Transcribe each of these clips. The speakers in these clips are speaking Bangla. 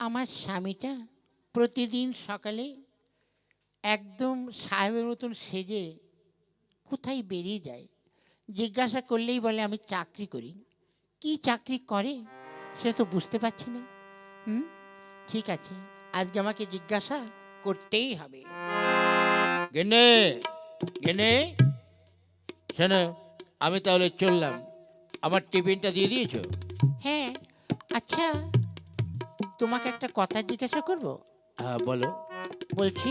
আমার স্বামীটা প্রতিদিন সকালে একদম সাহেবের মতন সেজে কোথায় বেরিয়ে যায় জিজ্ঞাসা করলেই বলে আমি চাকরি করি। কি চাকরি করে? সে তো বুঝতে পারছি না। হুম ঠিক আছে আজকে আমাকে জিজ্ঞাসা করতেই হবে। গেনে গেনে শোনো আমি তাহলে চললাম। আমার টিফিনটা দিয়ে দিয়েছ? হ্যাঁ তোমাকে একটা কথা জিজ্ঞাসা করব? হ্যাঁ বলো। বলছি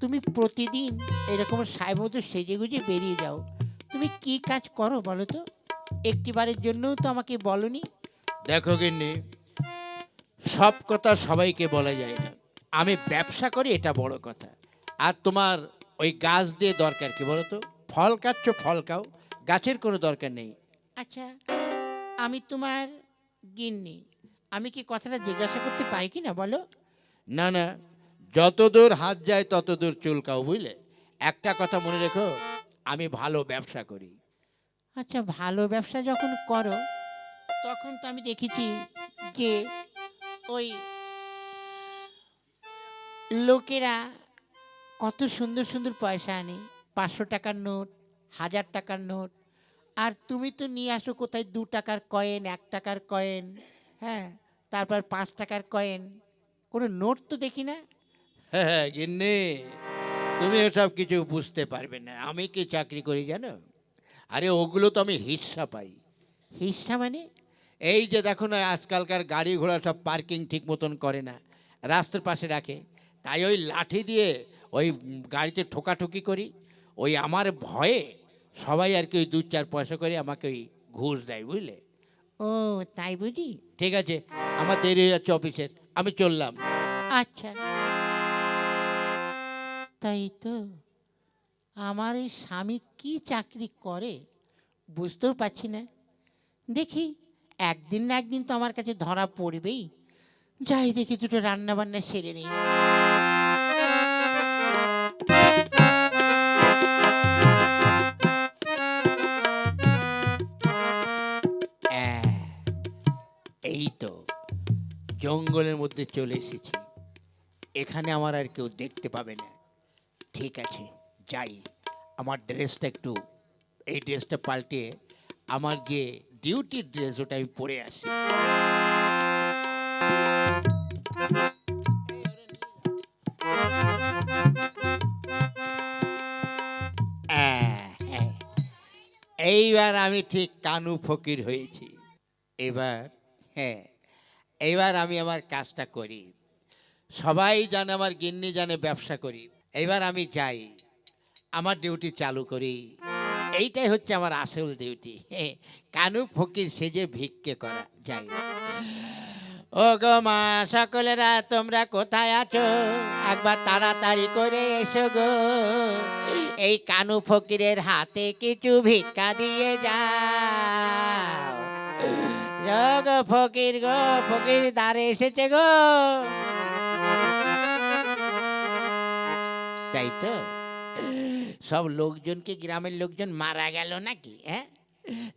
তুমি প্রতিদিন এরকম সাহেব মতো সেজে গুজে বেরিয়ে যাও। তুমি কি কাজ করো বলো তো? একটিবারের জন্যও তো আমাকে বলনি। দেখো গিন্নি সব কথা সবাইকে বলা যায় না। আমি ব্যবসা করি এটা বড় কথা। আর তোমার ওই গাছ দিয়ে দরকার কি বলো তো? ফল খাচ্ছ ফল খাও। গাছের কোনো দরকার নেই। আচ্ছা আমি তোমার গিন্নি। আমি কি কথাটা জিজ্ঞাসা করতে পারি কি না বলো? না না যতদূর হাত যায় ততদূর চুলকাও বুঝলে। একটা কথা মনে রেখো আমি ভালো ব্যবসা করি। আচ্ছা ভালো ব্যবসা যখন করো তখন তো আমি দেখেছি যে ওই লোকেরা কত সুন্দর সুন্দর পয়সা আনে। পাঁচশো টাকার নোট হাজার টাকার নোট। আর তুমি তো নিয়ে আসো কোথায় দু টাকার কয়েন এক টাকার কয়েন হ্যাঁ? তারপর পাঁচ টাকার কয়েন। কোনো নোট তো দেখি না? হ্যাঁ গিন্নি তুমি এসব কিছু বুঝতে পারবে না। আমি কি চাকরি করি জানো? আরে ওগুলো তো আমি হিস্সা পাই। হিসা মানে? এই যে দেখো না আজকালকার গাড়ি ঘোড়া সব পার্কিং ঠিক মতন করে না রাস্তার পাশে রাখে। তাই ওই লাঠি দিয়ে ওই গাড়িতে ঠোকাঠুকি করি। ওই আমার ভয়ে সবাই আর কি ওই দু চার পয়সা করে আমাকে ওই ঘুষ দেয় বুঝলে? ও তাই বুঝি? ঠিক আছে। আমার দেরি হয়ে যাচ্ছে অফিসের, আমি চললাম। আচ্ছা। তাই তো, আমার এই স্বামী কি চাকরি করে বুঝতেও পারছি না। দেখি, একদিন না একদিন তো আমার কাছে ধরা পড়বেই। যাই দেখি দুটো রান্নাবান্না সেরে নেই। জঙ্গলের মধ্যে চলে এসেছি। এখানে আমার আর কেউ দেখতে পাবে না। ঠিক আছে যাই। আমার ড্রেসটা একটু এই ড্রেসটা পাল্টে আমার যে ডিউটির ড্রেস ওটা আমি পরে আসি। আহ, হ্যাঁ। এইবার আমি ঠিক কানু ফকির হয়েছি। এবার হ্যাঁ। এইবার আমি আমার কাজটা করি। সবাই জানে আমার গিন্নি জানে ব্যবসা করি। এইবার আমি যাই, আমার ডিউটি চালু করি। এইটাই হচ্ছে আমার আসল ডিউটি কানু ফকির সেজে ভিক্ষে করা যাই ও গো মা, সকলেরা তোমরা কোথায় আছো? একবার তাড়াতাড়ি করে এসো গো। এই কানু ফকিরের হাতে কিছু ভিক্ষা দিয়ে যো। গো ফকির গো, ফকির দ্বারে এসেছে গো। তাই তো? সব লোকজনকে, গ্রামের লোকজন মারা গেল নাকি হ্যাঁ?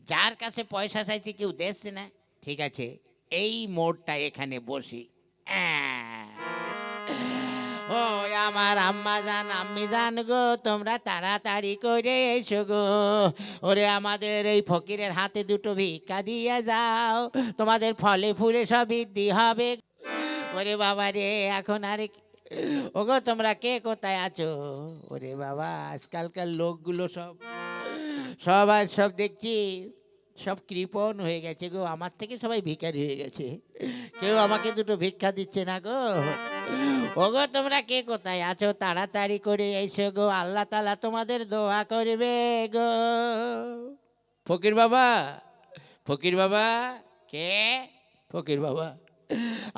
যার কাছে পয়সা চাইছে কেউ দেখছে না। ঠিক আছে, এই মোড়টা এখানে বসি। আহ। ও, আমার আম্মা জান আম্মি জান গো, তোমরা তাড়াতাড়ি করে এসো গো। ওরে, আমাদের এই ফকিরের হাতে দুটো ভিক্ষা দিয়ে যাও। তোমাদের ফলে ফুলে সব বৃদ্ধি হবে। ওরে বাবা রে, এখন আর ওগো, তোমরা কে কোথায় আছো? ওরে বাবা, আজকালকার লোকগুলো সব সব আজ সব দেখছি, সব কৃপণ হয়ে গেছে গো। আমার থেকে সবাই ভিখারি হয়ে গেছে। কেউ আমাকে দুটো ভিক্ষা দিচ্ছে না গো। ওগো তোমরা কে কোথায় আছো? তাড়াতাড়ি করে এসো গো। আল্লাহ তালা তোমাদের দোয়া করবে গো। ফকির বাবা ফকির বাবা কে? ফকির বাবা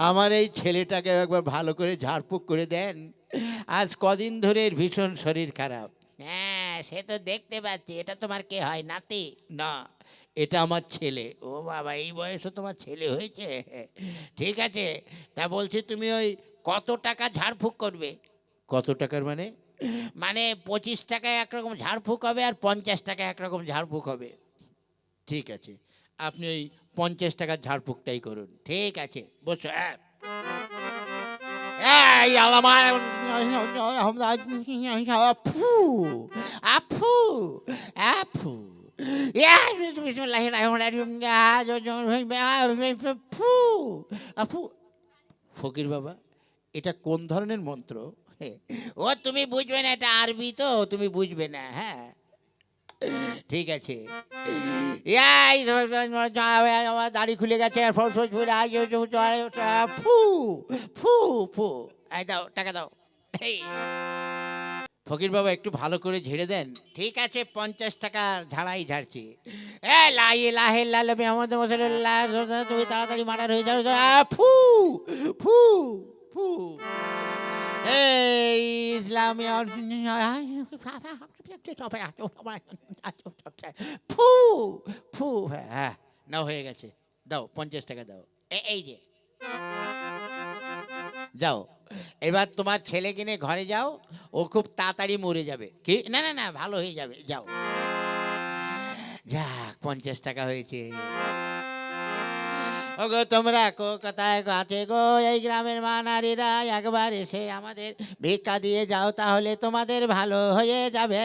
আমার এই ছেলেটাকে একবার ভালো করে ঝাড়ফুঁক করে দেন। আজ কদিন ধরে ভীষণ শরীর খারাপ। হ্যাঁ সে তো দেখতে পাচ্ছি। এটা তোমার কে হয় নাতি? না এটা আমার ছেলে। ও বাবা এই বয়সে তোমার ছেলে হয়েছে? ঠিক আছে তা বলছি তুমি ওই কত টাকা ঝাড়ফুঁক করবে? কত টাকার মানে? মানে পঁচিশ টাকায় একরকম ঝাড়ফুঁক হবে আর পঞ্চাশ টাকায় একরকম ঝাড়ফুঁক হবে। ঠিক আছে। আপনি ওই পঞ্চাশ টাকার ঝাড়ফুঁকটাই করুন। ঠিক আছে। বসো হ্যাঁ। এই আফু আফু আফু। ফকির বাবা এটা কোন ধরনের মন্ত্র? ও তুমি বুঝবে না, এটা আরবি তো, তুমি বুঝবে না হ্যাঁ। ঠিক আছে। দাড়ি খুলে গেছে ফল ফু ফু ফু। দাও, টাকা দাও। ফকির বাবা, একটু ভালো করে ঝেড়ে দেন। ঠিক আছে, পঞ্চাশ টাকা ঝাড়াই ঝাড়ছি। এ, লাই, লাহে লাল তুমি তাড়াতাড়ি মারার হয়ে যাও ফু ফু। ফু এই ইসলামী ফু ফু হ্যাঁ নাও হয়ে গেছে দাও পঞ্চাশ টাকা দাও এই যে যাও এবার তোমার ছেলে কিনে ঘরে যাও ও খুব তাড়াতাড়ি মরে যাবে কি না না না ভালো হয়ে যাবে যাও যাক পঞ্চাশ টাকা হয়েছে ওগো তোমরা কলকাতায় গো গো, এই গ্রামের মা নারীরা একবার এসে আমাদের ভিক্ষা দিয়ে যাও, তাহলে তোমাদের ভালো হয়ে যাবে।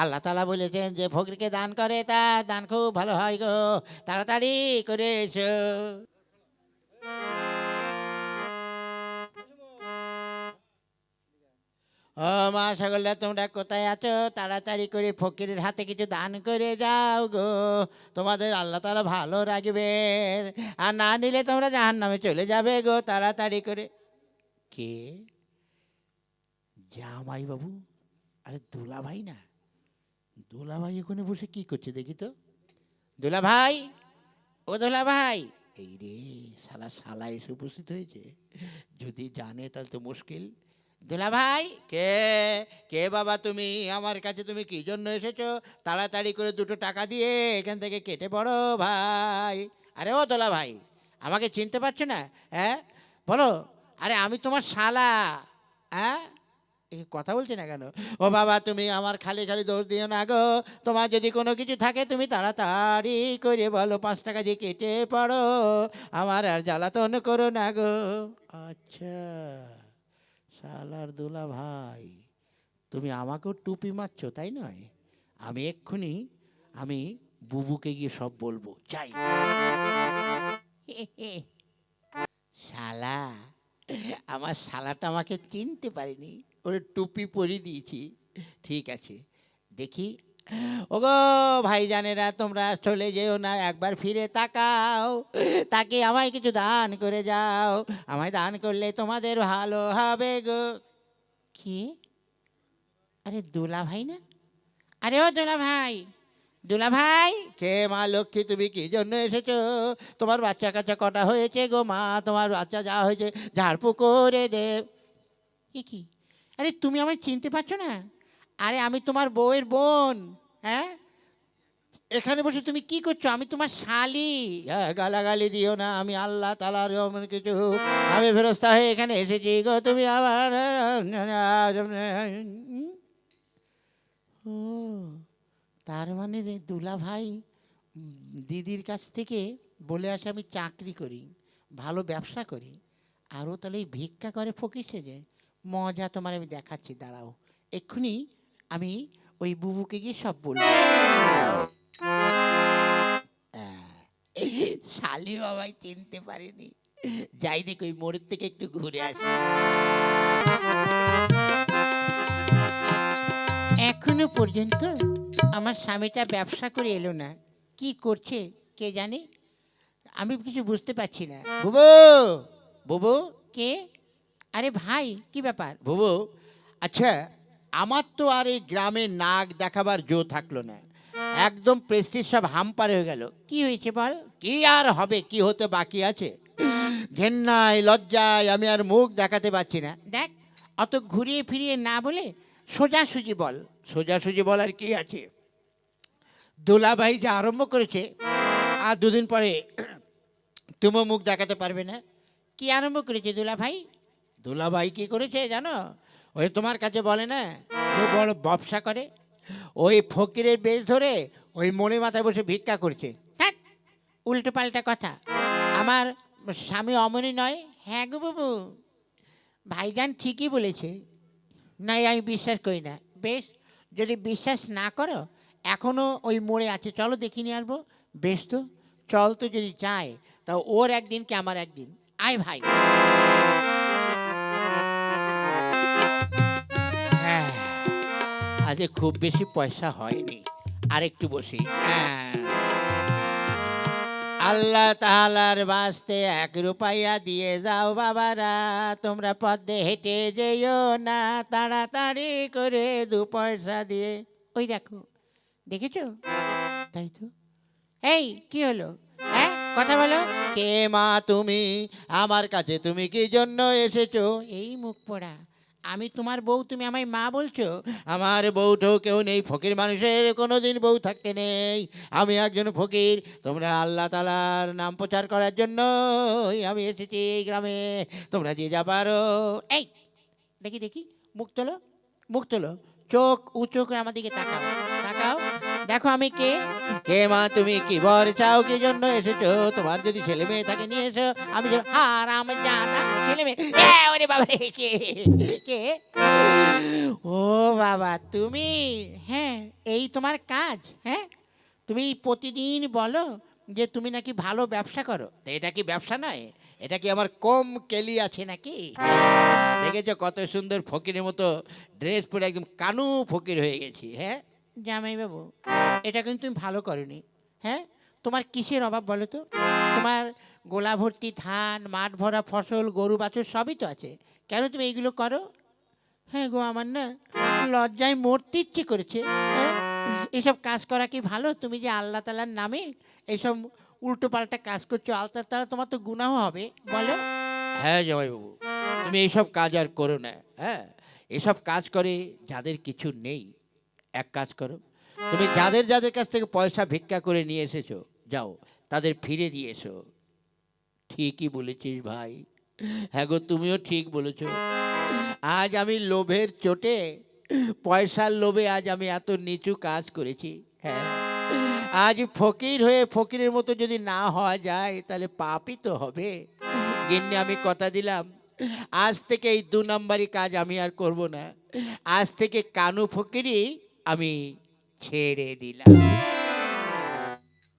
আল্লাহ তালা বলেছেন যে, ফকিরকে দান করে, তার দান খুব ভালো হয় গো। তাড়াতাড়ি করে এসো। ও মা সকলরা তোমরা কোথায় আছো? তাড়াতাড়ি করে ফকিরের হাতে কিছু দান করে যাও গো। তোমাদের আল্লাহ তালা ভালো রাখবে। আর না নিলে তোমরা জাহান নামে চলে যাবে গো। তাড়াতাড়ি করে। কে? জামাই বাবু? আরে দুলা ভাই না। দুলা ভাই ওখানে বসে কি করছে দেখি তো। দুলা ভাই ও দুলা ভাই এই রে, শালা শালা এসে উপস্থিত হয়েছে। যদি জানে তাহলে তো মুশকিল। দুলা ভাই কে কে বাবা তুমি? আমার কাছে তুমি কি জন্য এসেছ? তাড়াতাড়ি করে দুটো টাকা দিয়ে এখান থেকে কেটে পড়ো ভাই। আরে ও দোলা ভাই আমাকে চিনতে পারছ না? হ্যাঁ? বলো, আরে আমি তোমার শালা। হ্যাঁ? কথা বলছি না কেন? ও বাবা তুমি আমার খালি খালি দোষ দিও না গো। তোমার যদি কোনো কিছু থাকে তুমি তাড়াতাড়ি করে বলো, পাঁচ টাকা দিয়ে কেটে পড়ো। আমার আর জ্বালাতন করো না গো। আচ্ছা। শালার দোলা ভাই, তুমি আমাকেও টুপি মারছো, তাই নয়? আমি এক্ষুনি, আমি বুবুকে গিয়ে সব বলব, যাই। শালা, আমার শালাটা আমাকে চিনতে পারেনি। ওরে টুপি পরিয়ে দিয়েছি। ঠিক আছে, দেখি ওগো ভাইজানেরা তোমরা চলে যেও না একবার ফিরে তাকাও। তাকে আমায় কিছু দান করে যাও। আমায় দান করলে তোমাদের ভালো হবে গো। কি? আরে দোলা ভাই না? আরে ও দোলা ভাই দোলা ভাই কে মা লক্ষ্মী তুমি কি জন্য এসেছ? তোমার বাচ্চা কাচ্চা কটা হয়েছে গো মা? তোমার বাচ্চা যা হয়েছে ঝাড়পু করে দে। এ কি? আরে তুমি আমায় চিনতে পারছ না? আরে আমি তোমার বউয়ের বোন হ্যাঁ? এখানে বসে তুমি কি করছ? আমি তোমার শালি। হ্যাঁ গালাগালি দিও না, আমি আল্লাহ তালার কিছু। আমি ফেরস্তা হয়ে এখানে এসেছি গো, তুমি আবার ও, তার মানে দুলা ভাই দিদির কাছ থেকে বলে আসে, আমি চাকরি করি, ভালো ব্যবসা করি, আরও তাহলে ভিক্ষা করে ফকিসে যে মজা তোমার আমি দেখাচ্ছি, দাঁড়াও, এক্ষুনি আমি ওই বুবুকে গিয়ে সব বলব। শালি বাবাই চিনতে পারেনি। যাই দেখ ওই মোড়ের থেকে একটু ঘুরে আসি। এখনও পর্যন্ত আমার স্বামীটা ব্যবসা করে এলো না। কি করছে কে জানে? আমি কিছু বুঝতে পারছি না। বুবু! বুবু! কে? আরে ভাই কি ব্যাপার? বুবু আচ্ছা আমার তো আর এই গ্রামে নাক দেখাবার জো থাকল না। একদম প্রেস্টিজ সব হাম্পার হয়ে গেল। কি হয়েছে বল? কি আর হবে? কি হতে বাকি আছে? ঘেন্নায়, লজ্জায় আমি আর মুখ দেখাতে পারছি না। দেখ, অত ঘুরিয়ে ফিরিয়ে না বলে সোজাসুজি বল। সোজাসুজি বল আর কি আছে? দোলাভাই যা আরম্ভ করেছে, আর দুদিন পরে তুমিও মুখ দেখাতে পারবে না। কি আরম্ভ করেছে দুলাভাই? দুলাভাই কি করেছে জানো? ওই তোমার কাছে বলে না, যে বড় ব্যবসা করে, ওই ফকিরের বেশ ধরে ওই মনে মাথায় বসে ভিক্ষা করছে। হ্যাঁ উল্টো পাল্টা কথা। আমার স্বামী অমনি নয়। হ্যাঁ গো বাবু, ভাইজান ঠিকই বলেছে। না আমি বিশ্বাস করি না। বেশ, যদি বিশ্বাস না করো এখনও ওই মোড়ে আছে। চলো দেখি নিয়ে আসব। বেশ তো, চল তো যদি যায় তা ওর একদিন কি আমার একদিন? আয় ভাই। আজ খুব বেশি পয়সা হয়নি। আরেকটু বসি। হ্যাঁ। আল্লাহ তাহালার বাঁচতে এক রুপাইয়া দিয়ে যাও বাবারা, তোমরা পদ্মে হেঁটে যেও না, তাড়াতাড়ি করে দু পয়সা দিয়ে। ওই দেখো, দেখেছ? তাই তো? এই, কি হলো? হ্যাঁ কথা বলো। কে মা তুমি? আমার কাছে তুমি কি জন্য এসেছ? এই মুখ পড়া। আমি তোমার বউ, তুমি আমায় মা বলছো? আমার বউটাও কেউ নেই, ফকির মানুষের কোনো দিন বউ থাকতে নেই। আমি একজন ফকির, তোমরা আল্লাহ তালার নাম প্রচার করার জন্য আমি এসেছি এই গ্রামে। তোমরা যে যা পারো। এই, দেখি দেখি, মুখ তোলো মুখ তোলো। চোখ উঁচু করে আমার দিকে দেখো আমি কে? কে মা তুমি কি বর চাও? কি জন্য এসেছ? তোমার যদি ছেলে মেয়ে থাকে নিয়ে এসো। আমি যে হারাম জাদা ছেলে মেয়ে। ওরে বাবা রে, কে? কে? ও বাবা তুমি? হ্যাঁ এই তোমার কাজ হ্যাঁ? তুমি প্রতিদিন বলো যে তুমি নাকি ভালো ব্যবসা করো। এটা কি ব্যবসা নয়? এটা কি আমার কম কেলি আছে নাকি? দেখেছ কত সুন্দর ফকিরের মতো ড্রেস পরে একদম কানু ফকির হয়ে গেছি হ্যাঁ? জামাইবাবু, এটা কিন্তু তুমি ভালো করনি। হ্যাঁ? তোমার কিসের অভাব বলো তো? তোমার গোলা ভর্তি ধান, মাঠ ভরা ফসল, গরু বাছুর সবই তো আছে। কেন তুমি এইগুলো করো? হ্যাঁ গো আমার না লজ্জায় মরতে ইচ্ছে করেছে। হ্যাঁ? এসব কাজ করা কি ভালো? তুমি যে আল্লাহ তালার নামে এইসব উল্টো পাল্টা কাজ করছ, আল্লাহ তালা তোমার তো গুনাহ হবে, বলো। হ্যাঁ জামাইবাবু, তুমি এইসব কাজ আর করো না। হ্যাঁ? এসব কাজ করে যাদের কিছু নেই এক কাজ করো। তুমি যাদের যাদের কাছ থেকে পয়সা ভিক্ষা করে নিয়ে এসেছ, যাও, তাদের ফিরে দিয়ে এসো। ঠিকই বলেছিস ভাই। হ্যাঁ গো, তুমিও ঠিক বলেছ। আজ আমি লোভের চোটে, পয়সার লোভে আজ আমি এত নিচু কাজ করেছি হ্যাঁ। আজ ফকির হয়ে ফকিরের মতো যদি না হওয়া যায়, তাহলে পাপই তো হবে। গিন্নি, আমি কথা দিলাম, আজ থেকে এই দু নম্বরই কাজ আমি আর করব না। আজ থেকে কানু ফকিরই আমি ছেড়ে দিলাম।